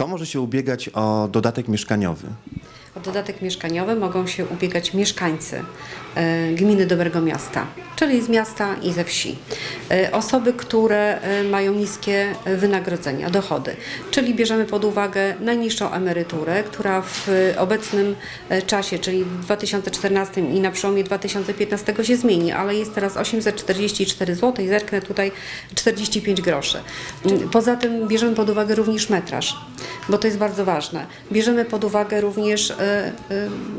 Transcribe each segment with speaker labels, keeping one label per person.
Speaker 1: Kto może się ubiegać o dodatek mieszkaniowy?
Speaker 2: O dodatek mieszkaniowy mogą się ubiegać mieszkańcy e, gminy Dobrego Miasta, czyli z miasta i ze wsi. E, Osoby, które e, mają niskie wynagrodzenia, dochody, czyli bierzemy pod uwagę najniższą emeryturę, która w obecnym czasie, czyli w 2014 i na przełomie 2015 się zmieni, ale jest teraz 844 zł i zerknę tutaj 45 groszy. Poza tym bierzemy pod uwagę również metraż, bo to jest bardzo ważne. Bierzemy pod uwagę również e,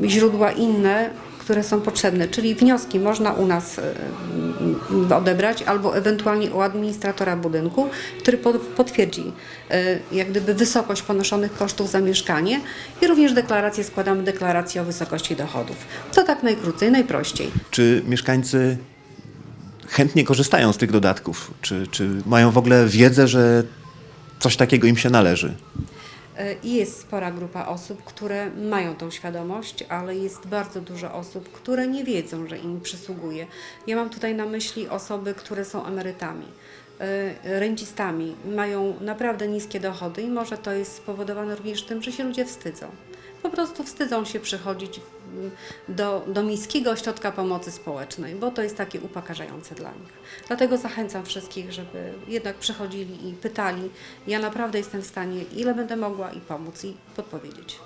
Speaker 2: e, źródła inne, które są potrzebne, czyli wnioski można u nas e, odebrać albo ewentualnie u administratora budynku, który potwierdzi jak gdyby wysokość ponoszonych kosztów za mieszkanie i również deklarację, składamy deklarację o wysokości dochodów. To tak najkrócej, najprościej.
Speaker 1: Czy mieszkańcy chętnie korzystają z tych dodatków? Czy, czy mają w ogóle wiedzę, że coś takiego im się należy?
Speaker 2: E, jest spora grupa osób, które mają tą świadomość, ale jest bardzo dużo osób, które nie wiedzą, że im przysługuje. Ja mam tutaj na myśli osoby, które są emerytami, e, rencistami, mają naprawdę niskie dochody i może to jest spowodowane również tym, że się ludzie wstydzą. Po prostu wstydzą się przychodzić do, do miejskiego ośrodka pomocy społecznej, bo to jest takie upokarzające dla nich. Dlatego zachęcam wszystkich, żeby jednak przychodzili i pytali. Ja naprawdę jestem w stanie, ile będę mogła i pomóc i podpowiedzieć.